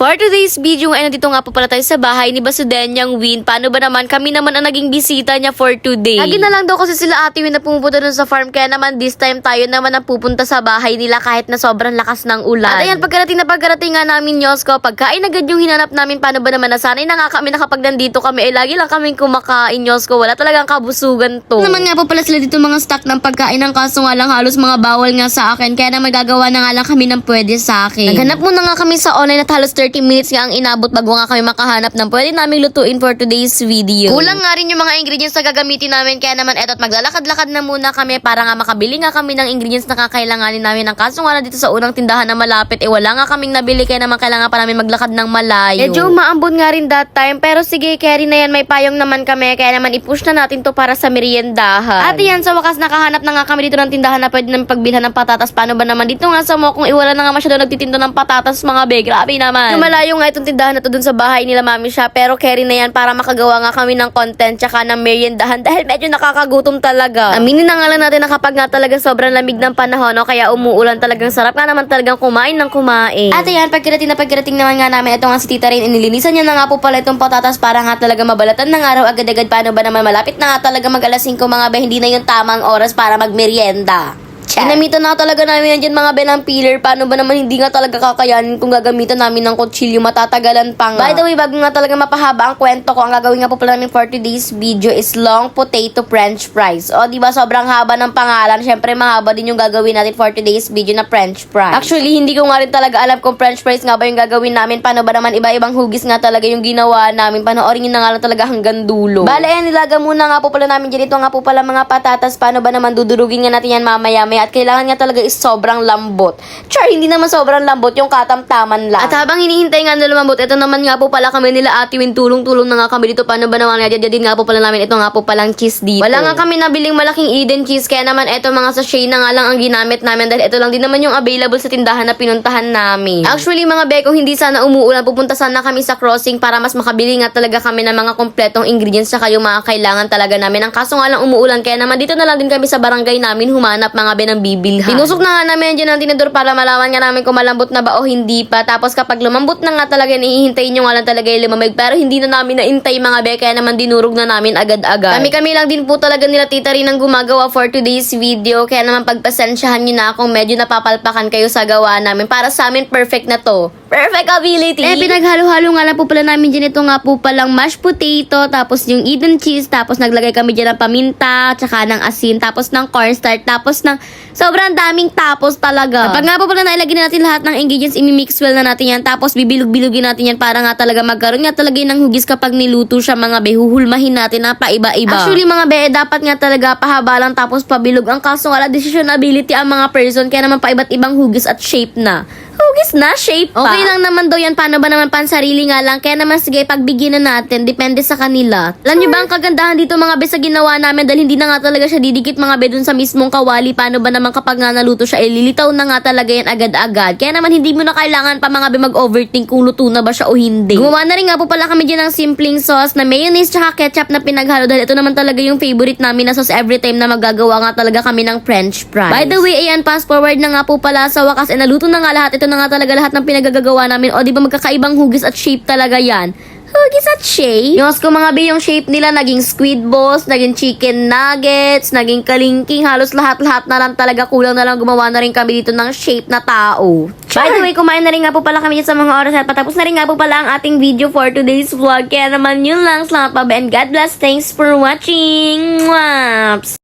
For today's video, ay nandito nga po pala tayo sa bahay ni Basudenyang Win. Paano ba naman? Kami naman ang naging bisita niya for today. Lagi na lang daw kasi sila ate Win na pumupunta dun sa farm. Kaya naman this time tayo naman ang pupunta sa bahay nila kahit na sobrang lakas ng ulan. At ayan, pagkarating na pagkarating nga namin Yosko, pagkain agad yung hinanap namin. Paano ba naman? Nasanay na nga kami na kapag nandito kami. Eh, lagi lang kaming kumakain Yosko. Wala talagang kabusugan to. Naman nga po pala sila dito mga stock ng pagkain ng kaso nga lang halos mga bawal nga sa akin. Kaya na magagawa na nga lang kami ng pwede sa akin. Naghanap muna nga kami sa online at halos 30 minutes nga ang inabot bago nga kami makahanap ng pwede naming lutuin for today's video. Kulang nga rin yung mga ingredients na gagamitin namin kaya naman eto at maglalakad-lakad na muna kami para nga makabili nga kami ng ingredients na kakailanganin namin ng kaso nga lang dito sa unang tindahan na malapit eh wala nga kaming nabili kaya naman kailangan pa namin maglakad ng malayo. Medyo maambon nga rin that time pero sige carry na yan may payong naman kami kaya naman i-push na natin to para sa meriendahan. At yan sa wakas nakahanap na nga kami dito ng tindahan na pwede namin pagbilhan ng patatas. Paano ba naman dito nga sa mo kung iwala na nga masyado nagtitinda ng patatas mga be. Grabe naman. Yung malayo nga itong tindahan na to dun sa bahay nila mami siya pero carry na yan para makagawa nga kami ng content tsaka ng meriendahan dahil medyo nakakagutom talaga. Aminin na nga lang natin na kapag nga talaga sobrang lamig ng panahon no, kaya umuulan talagang sarap nga naman talagang kumain ng kumain. At ayan, pagkirating na pagkirating naman nga namin ito nga si Tita Rain inilinisan niya na nga po pala itong patatas para nga talaga mabalatan ng araw agad-agad paano ba naman malapit na nga talaga mag alas 5 mga ba hindi na yung tamang oras para magmerienda. Ginamitan na talaga namin yan dyan mga belang peeler. Paano ba naman hindi nga talaga kakayanin kung gagamitan namin ng kutsilyo matatagalan pa nga. By the way, bago nga talaga mapahaba ang kwento ko, ang gagawin nga po pala namin for today's video is long potato french fries. O, di ba sobrang haba ng pangalan. Syempre, mahaba din yung gagawin natin for today's video na french fries. Actually, hindi ko nga rin talaga alam kung french fries nga ba yung gagawin namin. Paano ba naman iba-ibang hugis nga talaga yung ginawa namin. Panoorin nyo na nga lang talaga hanggang dulo. Bale, yan, nilaga muna nga po pala namin dyan. Ito nga po pala mga patatas. Paano ba naman dudurugin nga natin yan mamaya-maya. At kailangan nga talaga is sobrang lambot. Char, hindi naman sobrang lambot. Yung katamtaman lang. At habang hinihintay nga na lumambot, ito naman nga po pala kami nila Ate Win. Tulong-tulong na nga kami dito. Paano ba naman nga din nga po pala namin. Ito nga po palang cheese dito. Wala nga kami nabiling malaking Eden cheese. Kaya naman ito mga sachet na nga lang ang ginamit namin. Dahil ito lang din naman yung available sa tindahan na pinuntahan namin. Actually mga beko, hindi sana umuulan. Pupunta sana kami sa crossing para mas makabili nga talaga kami ng mga kompletong ingredients saka yung mga kailangan talaga namin. Ang kaso nga lang umuulan. Kaya naman dito na lang din kami sa barangay namin humanap mga benang bibilhan. Tinusok na nga namin dyan ang tinidor para malaman nga namin kung malambot na ba o hindi pa. Tapos kapag lumambot na nga talaga, ihihintayin nyo nga lang talaga yung lumamig. Pero hindi na namin naintay mga be, kaya naman dinurog na namin agad-agad. Kami-kami lang din po talaga nila tita rin ang gumagawa for today's video. Kaya naman pagpasensyahan nyo na kung medyo napapalpakan kayo sa gawa namin. Para sa amin, perfect na to. Perfect ability! Eh, pinaghalo-halo nga lang po pala namin dyan ito nga po palang mashed potato, tapos yung Eden cheese, tapos naglagay kami dyan ng paminta, tsaka ng asin, tapos ng cornstarch, tapos ng sobrang daming tapos talaga. Kapag nga po pala nailagay na natin lahat ng ingredients, imimix well na natin yan, tapos bibilog-bilogin natin yan para nga talaga magkaroon nga talaga ng hugis kapag niluto siya mga be, huhulmahin natin na paiba-iba. Actually mga be, eh, dapat nga talaga pahaba lang tapos pabilog. Ang kaso nga, decision ability ang mga person, kaya naman paiba't ibang hugis at shape na hugis na, shape pa. Okay lang naman daw yan. Paano ba naman pansarili nga lang? Kaya naman sige, pagbigyan na natin. Depende sa kanila. Alam niyo ba ang kagandahan dito mga be sa ginawa namin dahil hindi na nga talaga siya didikit mga be dun sa mismong kawali. Paano ba naman kapag nga naluto siya, ililitaw na nga talaga yan agad-agad. Kaya naman hindi mo na kailangan pa mga be mag-overthink kung luto na ba siya o hindi. Gumawa na rin nga po pala kami dyan ng simpleng sauce na mayonnaise tsaka ketchup na pinaghalo dahil ito naman talaga yung favorite namin na sauce every time na magagawa nga talaga kami ng french fries. By the way, ayan, fast forward na nga po pala sa wakas. Eh, naluto na nga lahat. Ito na nga talaga lahat ng pinagagagawa namin. O, di ba magkakaibang hugis at shape talaga yan? Hugis at shape? Yung ko mga be, yung shape nila naging squid balls, naging chicken nuggets, naging kalingking, halos lahat-lahat na lang talaga. Kulang na lang gumawa na rin kami dito ng shape na tao. By the way, kumain na rin nga po pala kami sa mga oras at patapos na rin nga po pala ang ating video for today's vlog. Kaya naman yun lang. Salamat pa ba and God bless. Thanks for watching. Mwaps!